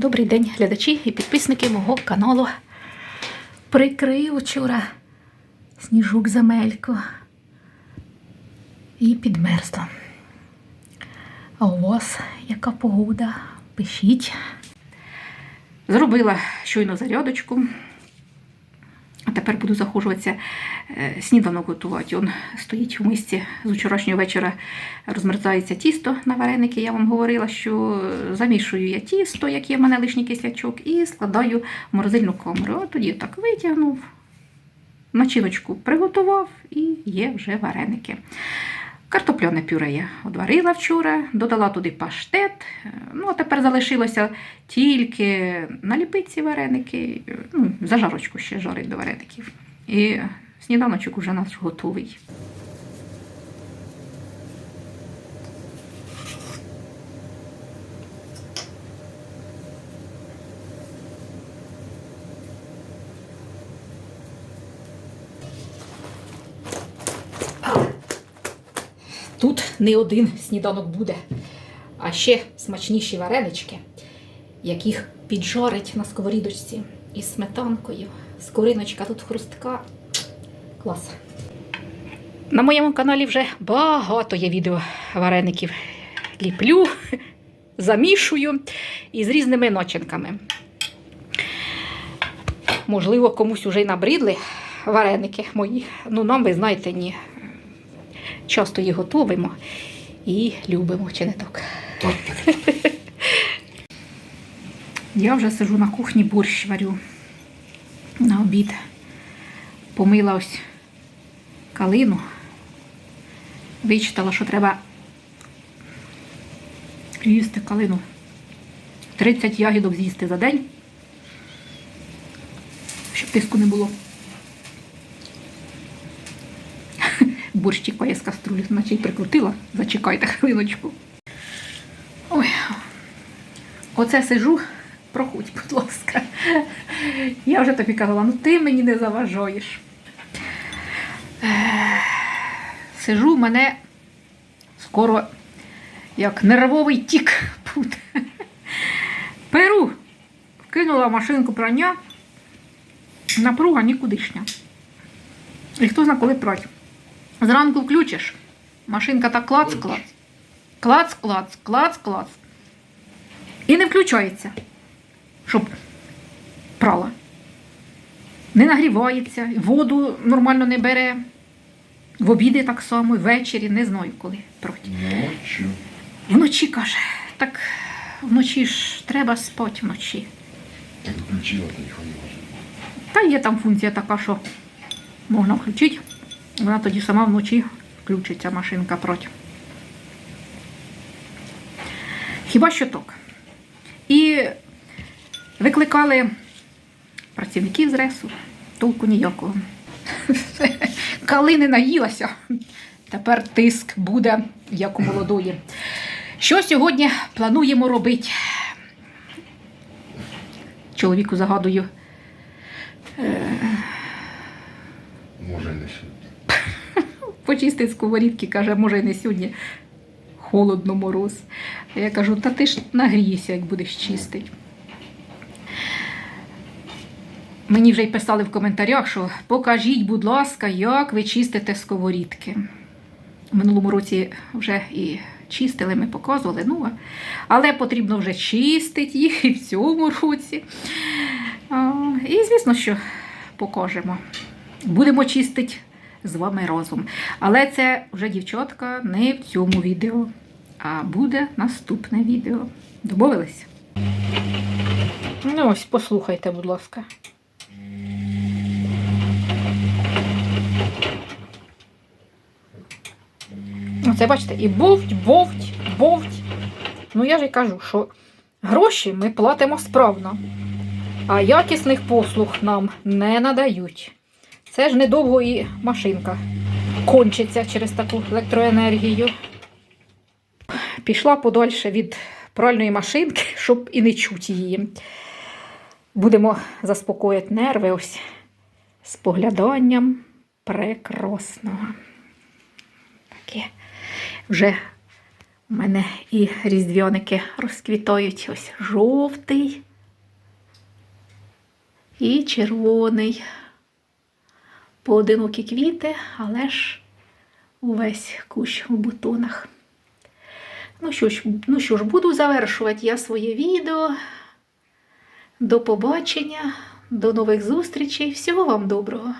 Добрий день, глядачі і підписники мого каналу. Прикрив вчора сніжок замельку і підмерзла. А у вас яка погода? Пишіть. Зробила щойно зарядочку. А тепер буду захожуватися е, сніданок готувати. Он стоїть у мисці з вчорашнього вечора розмерзається тісто на вареники. Я вам говорила, що замішую я тісто, як є в мене лишній кислячок, і складаю в морозильну камеру. От тоді так витягнув, начиночку приготував і є вже вареники. Картопляне пюре я одварила вчора, додала туди паштет. Ну, а тепер залишилося тільки наліпити ці вареники, ну, зажарочку ще жарить до вареників. І сніданочок уже наш готовий. Тут не один сніданок буде, а ще смачніші варенички, яких піджарить на сковорідочці із сметанкою. Скориночка тут хрустка. Клас. На моєму каналі вже багато є відео вареників. Ліплю, замішую і з різними начинками. Можливо, комусь уже й набридли вареники мої. Ну, нам, ви знаєте, ні часто їх готуємо і любимо, чи не так? Я вже сижу на кухні, борщ варю на обід. Помила ось калину. Вичитала, що треба їсти калину. 30 ягідок з'їсти за день, щоб тиску не було. Борщ тікає з каструлі, наче прикрутила. Зачекайте хвилиночку. Ой, оце сижу, проходь, будь ласка. Я вже тобі казала, ну ти мені не заважаєш. Ех, Сижу, мене скоро як нервовий тік буде. Перу кинула машинку прання, напруга нікудишня. І хто зна коли прать. Зранку включиш, машинка так клац-клац. Клац-клац, клац-клац. І не включається, щоб прала. Не нагрівається, воду нормально не бере. В обіди так само, ввечері, не знаю коли проти. Ночью. Вночі каже, так вночі ж треба спати вночі. Так включила, не може. Та є там функція така, що можна включити. Вона тоді сама вночі включиться машинка проти. Хіба що так. І викликали працівників з ресу, толку ніякого. Калини наїлася. Тепер тиск буде, як у молодої. Що сьогодні плануємо робити? Чоловіку загадую. Може, не почистить сковорідки, каже, може, і не сьогодні холодно мороз. Я кажу, та ти ж нагрієшся, як будеш чистити. Мені вже й писали в коментарях, що покажіть, будь ласка, як ви чистите сковорідки. У минулому році вже і чистили, ми показували, ну, але потрібно вже чистити їх і в цьому році. І, звісно, що покажемо. Будемо чистити з вами разом. Але це вже дівчатка не в цьому відео, а буде наступне відео. Домовились? Ну ось, послухайте, будь ласка. Оце бачите, і бовть, бовть, бовть. Ну я ж і кажу, що гроші ми платимо справно, а якісних послуг нам не надають. Це ж недовго і машинка кончиться через таку електроенергію. Пішла подальше від пральної машинки, щоб і не чути її. Будемо заспокоїти нерви ось з погляданням прекрасного. Таке вже у мене і різдвяники розквітають ось жовтий, і червоний. Поодинокі квіти, але ж увесь кущ у бутонах. Ну що ж, ну що ж, буду завершувати я своє відео. До побачення, до нових зустрічей. Всього вам доброго!